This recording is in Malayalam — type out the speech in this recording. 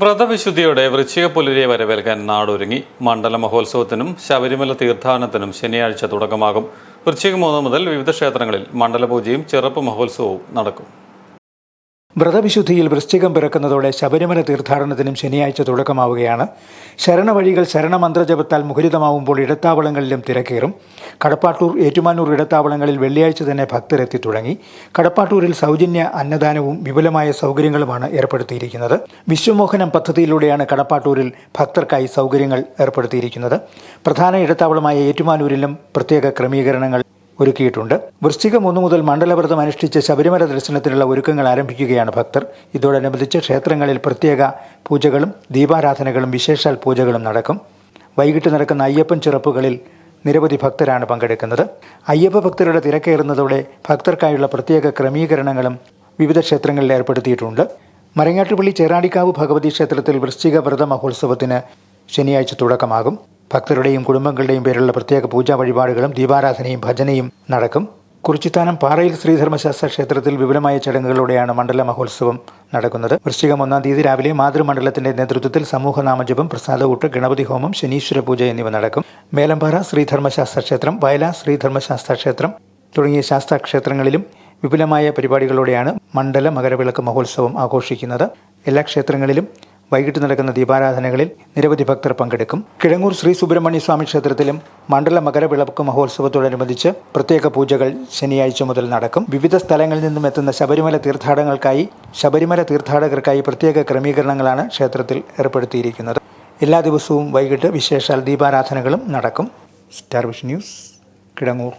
വ്രതവിശുദ്ധിയോടെ വൃശ്ചിക പുലരിയെ വരവേൽക്കാൻ നാടൊരുങ്ങി. മണ്ഡല മഹോത്സവത്തിനും ശബരിമല തീർത്ഥാടനത്തിനും ശനിയാഴ്ച തുടക്കമാകും. വൃശ്ചിക മൂന്ന് മുതൽ വിവിധ ക്ഷേത്രങ്ങളിൽ മണ്ഡലപൂജയും ചെറുപ്പ് മഹോത്സവവും നടക്കും. വ്രതവിശുദ്ധിയിൽ വൃശ്ചികം പിറക്കുന്നതോടെ ശബരിമല തീർത്ഥാടനത്തിനും ശനിയാഴ്ച തുടക്കമാവുകയാണ്. ശരണവഴികൾ ശരണമന്ത്രജപത്താൽ മുഖരിതമാവുമ്പോൾ ഇടത്താവളങ്ങളിലും തിരക്കേറും. കടപ്പാട്ടൂർ ഏറ്റുമാനൂർ ഇടത്താവളങ്ങളിൽ വെള്ളിയാഴ്ച തന്നെ ഭക്തരെത്തി തുടങ്ങി. കടപ്പാട്ടൂരിൽ സൗജന്യ അന്നദാനവും വിപുലമായ സൗകര്യങ്ങളുമാണ് ഏർപ്പെടുത്തിയിരിക്കുന്നത്. വിശ്വമോഹനം പദ്ധതിയിലൂടെയാണ് കടപ്പാട്ടൂരിൽ ഭക്തർക്കായി സൗകര്യങ്ങൾ ഏർപ്പെടുത്തിയിരിക്കുന്നത്. പ്രധാന ഇടത്താവളമായ ഏറ്റുമാനൂരിലും പ്രത്യേക ക്രമീകരണങ്ങൾ ഒരുക്കിയിട്ടുണ്ട്. വൃശ്ചികം ഒന്നു മുതൽ മണ്ഡലവ്രതം അനുഷ്ഠിച്ച് ശബരിമല ദർശനത്തിനുള്ള ഒരുക്കങ്ങൾ ആരംഭിക്കുകയാണ് ഭക്തർ. ഇതോടനുബന്ധിച്ച് ക്ഷേത്രങ്ങളിൽ പ്രത്യേക പൂജകളും ദീപാരാധനകളും വിശേഷാൽ പൂജകളും നടക്കും. വൈകിട്ട് നടക്കുന്ന അയ്യപ്പൻ ചിറപ്പുകളിൽ നിരവധി ഭക്തരാണ് പങ്കെടുക്കുന്നത്. അയ്യപ്പ ഭക്തരുടെ തിരക്കേറുന്നതോടെ ഭക്തർക്കായുള്ള പ്രത്യേക ക്രമീകരണങ്ങളും വിവിധ ക്ഷേത്രങ്ങളിൽ ഏർപ്പെടുത്തിയിട്ടുണ്ട്. മരങ്ങാട്ടുപള്ളി ചേറാടിക്കാവ് ഭഗവതി ക്ഷേത്രത്തിൽ വൃശ്ചിക വ്രത മഹോത്സവത്തിന് ശനിയാഴ്ച തുടക്കമാകും. ഭക്തരുടെയും കുടുംബങ്ങളുടെയും പേരിലുള്ള പ്രത്യേക പൂജാ വഴിപാടുകളും ദീപാരാധനയും ഭജനയും നടക്കും. കുറിച്ചിത്താനം പാറയിൽ ശ്രീധർമ്മശാസ്ത്ര ക്ഷേത്രത്തിൽ വിപുലമായ ചടങ്ങുകളോടെയാണ് മണ്ഡല മഹോത്സവം നടക്കുന്നത്. വൃശ്ചികം ഒന്നാം തീയതി രാവിലെ മാതൃമണ്ഡലത്തിന്റെ നേതൃത്വത്തിൽ സമൂഹ സമൂഹനാമജപം പ്രസാദകൂട്ട് ഗണപതി ഹോമം ശനീശ്വര പൂജ എന്നിവ നടക്കും. മേലമ്പാറ ശ്രീധർമ്മശാസ്ത്ര ക്ഷേത്രം വയല ശ്രീധർമ്മശാസ്ത്ര ക്ഷേത്രം തുടങ്ങിയ ശാസ്ത്ര ക്ഷേത്രങ്ങളിലും വിപുലമായ പരിപാടികളോടെയാണ് മണ്ഡല മകരവിളക്ക് മഹോത്സവം ആഘോഷിക്കുന്നത്. എല്ലാ ക്ഷേത്രങ്ങളിലും വൈകിട്ട് നടക്കുന്ന ദീപാരാധനകളിൽ നിരവധി ഭക്തർ പങ്കെടുക്കും. കിഴങ്ങൂർ ശ്രീ സുബ്രഹ്മണ്യ സ്വാമി ക്ഷേത്രത്തിലും മണ്ഡല മകരവിളക്ക് മഹോത്സവത്തോടനുബന്ധിച്ച് പ്രത്യേക പൂജകൾ ശനിയാഴ്ച മുതൽ നടക്കും. വിവിധ സ്ഥലങ്ങളിൽ നിന്നും എത്തുന്ന ശബരിമല തീർത്ഥാടനങ്ങൾക്കായി ശബരിമല തീർത്ഥാടകർക്കായി പ്രത്യേക ക്രമീകരണങ്ങളാണ് ക്ഷേത്രത്തിൽ ഏർപ്പെടുത്തിയിരിക്കുന്നത്. എല്ലാ ദിവസവും വൈകിട്ട് വിശേഷാൽ ദീപാരാധനകളും നടക്കും. Star wish news Kizhangur.